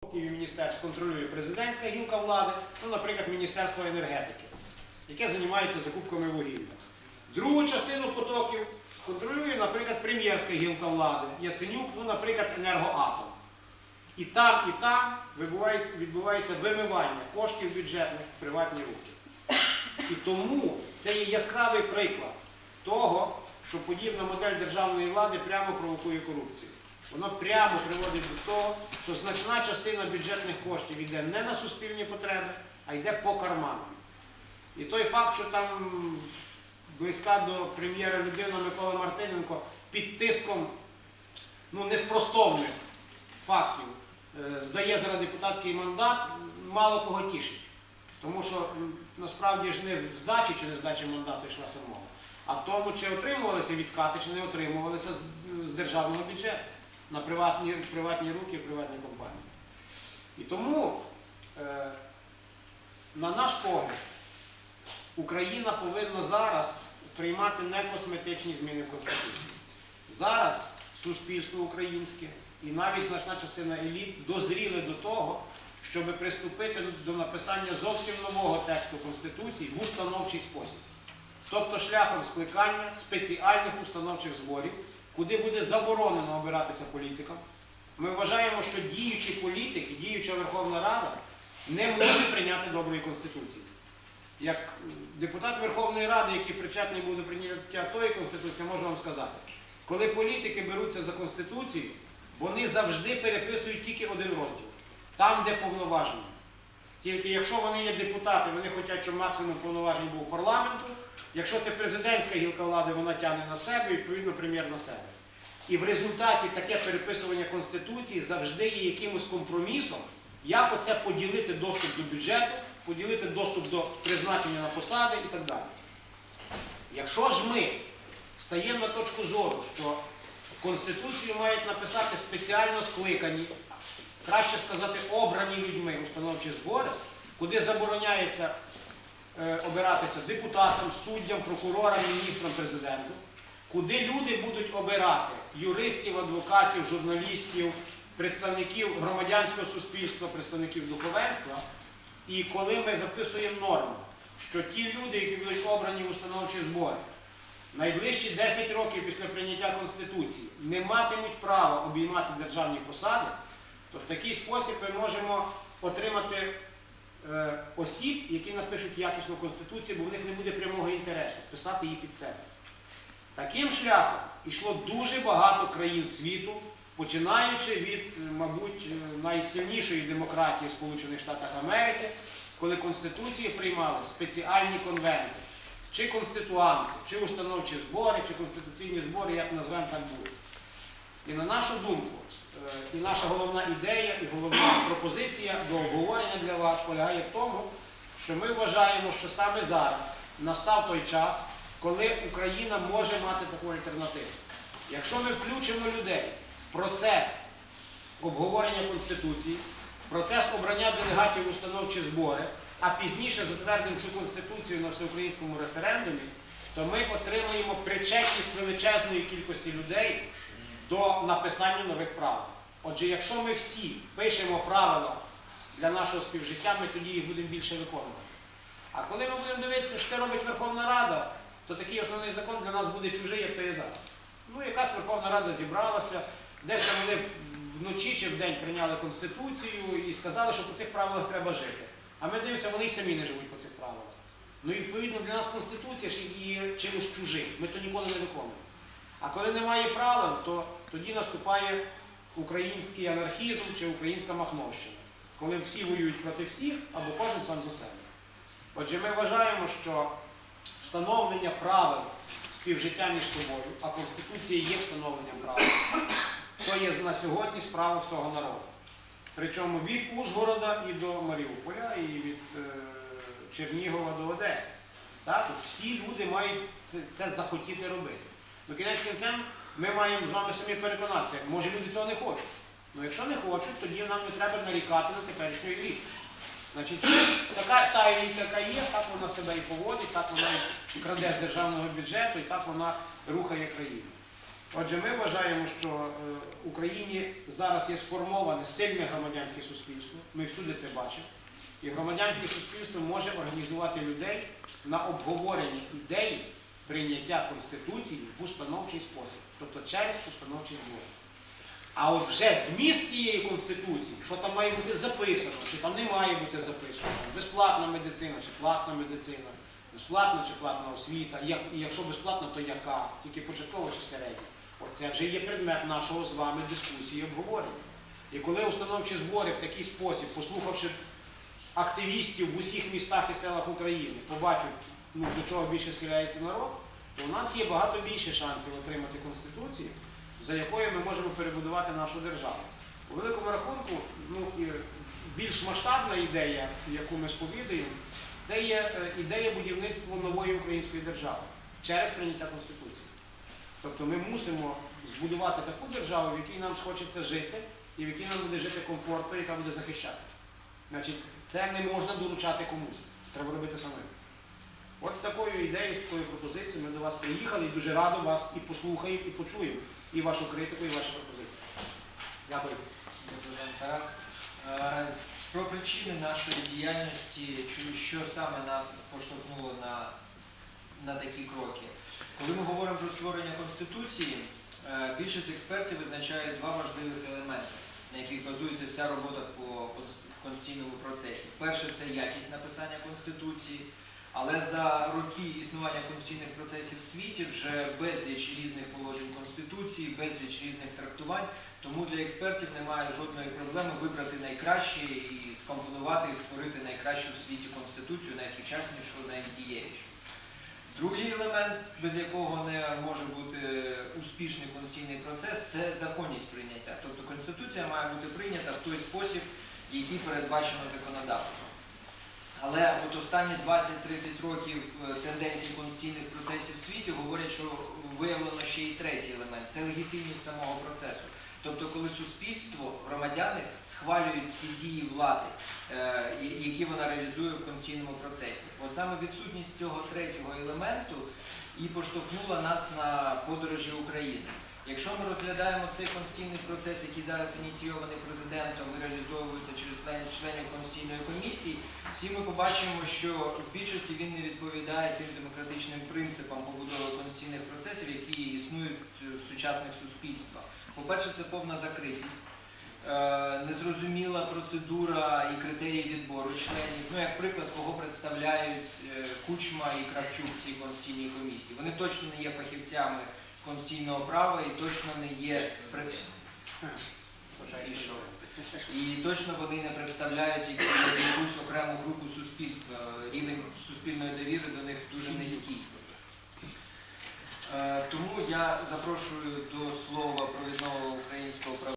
потоків міністерств контролює президентська гілка влади, ну, наприклад, Міністерство енергетики, яке займається закупками вугілля. Другу частину потоків контролює, наприклад, прем'єрська гілка влади, Яценюк, ну, наприклад, енергоатом. І там, і там відбувається вимивання коштів бюджетних в приватні руки. І тому це є яскравий приклад того, що подібна модель державної влади прямо провокує корупцію. Воно прямо приводить до того, що значна частина бюджетних коштів йде не на суспільні потреби, а йде по карманам. І той факт, що там близька до прем'єра людина Микола Мартиненко під тиском ну, неспростовних фактів е, здає зараз депутатський мандат, мало кого тішить. Тому що насправді ж не в здачі чи не здачі мандату йшла мова, а в тому, чи отримувалися відкати, чи не отримувалися з державного бюджету на приватні, приватні руки, приватні компанії. І тому, е, на наш погляд, Україна повинна зараз приймати не косметичні зміни в Конституції. Зараз суспільство українське і навіть значна частина еліт дозріли до того, щоб приступити до написання зовсім нового тексту Конституції в установчий спосіб. Тобто шляхом скликання спеціальних установчих зборів, куди буде заборонено обиратися політикам. Ми вважаємо, що діючий політик і діюча Верховна Рада не може прийняти доброї конституції. Як депутат Верховної Ради, який причетний був до прийняття тої конституції, можу вам сказати, коли політики беруться за конституцію, вони завжди переписують тільки один розділ, там, де повноваження. Тільки якщо вони є депутати, вони хочуть, щоб максимум повноважень був парламенту. Якщо це президентська гілка влади, вона тягне на себе, відповідно, прем'єр на себе. І в результаті таке переписування Конституції завжди є якимось компромісом, як оце поділити доступ до бюджету, поділити доступ до призначення на посади і так далі. Якщо ж ми стаємо на точку зору, що Конституцію мають написати спеціально скликані, краще сказати, обрані людьми установчі збори, куди забороняється обиратися депутатам, суддям, прокурорам, міністрам, президенту, куди люди будуть обирати юристів, адвокатів, журналістів, представників громадянського суспільства, представників духовенства. І коли ми записуємо норму, що ті люди, які будуть обрані в установчі збори, найближчі 10 років після прийняття Конституції не матимуть права обіймати державні посади, то в такий спосіб ми можемо отримати е, осіб, які напишуть якісну Конституцію, бо в них не буде прямого інтересу писати її під себе. Таким шляхом йшло дуже багато країн світу, починаючи від, е, мабуть, е, найсильнішої демократії Сполучених Штатах Америки, коли Конституції приймали спеціальні конвенти, чи конституанти, чи установчі збори, чи конституційні збори, як назвемо так буде. І на нашу думку, е, і наша головна ідея, і головна пропозиція до обговорення для вас полягає в тому, що ми вважаємо, що саме зараз настав той час, коли Україна може мати таку альтернативу. Якщо ми включимо людей в процес обговорення Конституції, в процес обрання делегатів установчі збори, а пізніше затвердимо цю Конституцію на всеукраїнському референдумі, то ми отримаємо причетність величезної кількості людей до написання нових правил. Отже, якщо ми всі пишемо правила для нашого співжиття, ми тоді їх будемо більше виконувати. А коли ми будемо дивитися, що робить Верховна Рада, то такий основний закон для нас буде чужий, як то є зараз. Ну, якась Верховна Рада зібралася, десь вони вночі чи вдень прийняли Конституцію і сказали, що по цих правилах треба жити. А ми дивимося, вони й самі не живуть по цих правилах. Ну і відповідно для нас Конституція ж є чимось чужим. Ми то ніколи не виконуємо. А коли немає правил, то тоді наступає український анархізм чи українська махновщина, коли всі воюють проти всіх або кожен сам за себе. Отже, ми вважаємо, що встановлення правил співжиття між собою, а Конституція є встановленням правил, то є на сьогодні справа всього народу. Причому від Ужгорода і до Маріуполя, і від е, Чернігова до Одеси. Так? Всі люди мають це, захотіти робити. До кінець кінцем ми маємо з вами самі переконатися, може люди цього не хочуть. Ну якщо не хочуть, тоді нам не треба нарікати на теперішню еліту. Значить, така та еліта, яка є, так вона себе і поводить, так вона і краде з державного бюджету, і так вона рухає країну. Отже, ми вважаємо, що е, в Україні зараз є сформоване сильне громадянське суспільство. Ми всюди це бачимо. І громадянське суспільство може організувати людей на обговоренні ідеї прийняття Конституції в установчий спосіб, тобто через установчий збори. А от вже зміст цієї конституції, що там має бути записано, чи там не має бути записано, безплатна медицина чи платна медицина, безплатна чи платна освіта, і якщо безплатна, то яка, тільки початкова чи середня. Оце вже є предмет нашого з вами дискусії і обговорення. І коли установчі збори в такий спосіб, послухавши активістів в усіх містах і селах України, побачать, ну, до чого більше схиляється народ, то у нас є багато більше шансів отримати Конституцію, за якою ми можемо перебудувати нашу державу. У великому рахунку, ну, більш масштабна ідея, яку ми сповідуємо, це є е, ідея будівництва нової української держави через прийняття Конституції. Тобто ми мусимо збудувати таку державу, в якій нам схочеться жити, і в якій нам буде жити комфортно, яка буде захищати. Значить, це не можна доручати комусь. Треба робити самим. От з такою ідеєю, з такою пропозицією ми до вас приїхали і дуже радо вас і послухаємо, і почуємо і вашу критику, і ваші пропозиції. Дякую. Тарас. Е, Про причини нашої діяльності, що саме нас поштовхнуло на, на такі кроки. Коли ми говоримо про створення Конституції, е, більшість експертів визначають два важливих елементи, на яких базується вся робота по в конституційному процесі. Перше це якість написання Конституції, але за роки існування конституційних процесів в світі вже безліч різних положень Конституції, безліч різних трактувань. Тому для експертів немає жодної проблеми вибрати найкраще і скомпонувати і створити найкращу в світі конституцію, найсучаснішу, найдієвішу. Другий елемент, без якого не може бути успішний конституційний процес, це законність прийняття. Тобто конституція має бути прийнята в той спосіб, який передбачено законодавством. Але от останні 20-30 років е, тенденції конституційних процесів в світі говорять, що виявлено ще й третій елемент це легітимність самого процесу. Тобто, коли суспільство, громадяни схвалюють ті дії влади, е, які вона реалізує в конституційному процесі. От саме відсутність цього третього елементу і поштовхнула нас на подорожі України. Якщо ми розглядаємо цей конституційний процес, який зараз ініційований президентом і реалізовується через членів конституційної комісії, всі ми побачимо, що в більшості він не відповідає тим демократичним принципам побудови конституційних процесів, які існують в сучасних суспільствах. По-перше, це повна закритість, незрозуміла процедура і критерії відбору членів. Ну, як приклад, кого представляють е, Кучма і Кравчук в цій конституційній комісії. Вони точно не є фахівцями з конституційного права і точно не є І що? І точно вони не представляють якусь окрему групу суспільства. Рівень суспільної довіри до них дуже низький. Е, Тому я запрошую до слова провідного українського прав.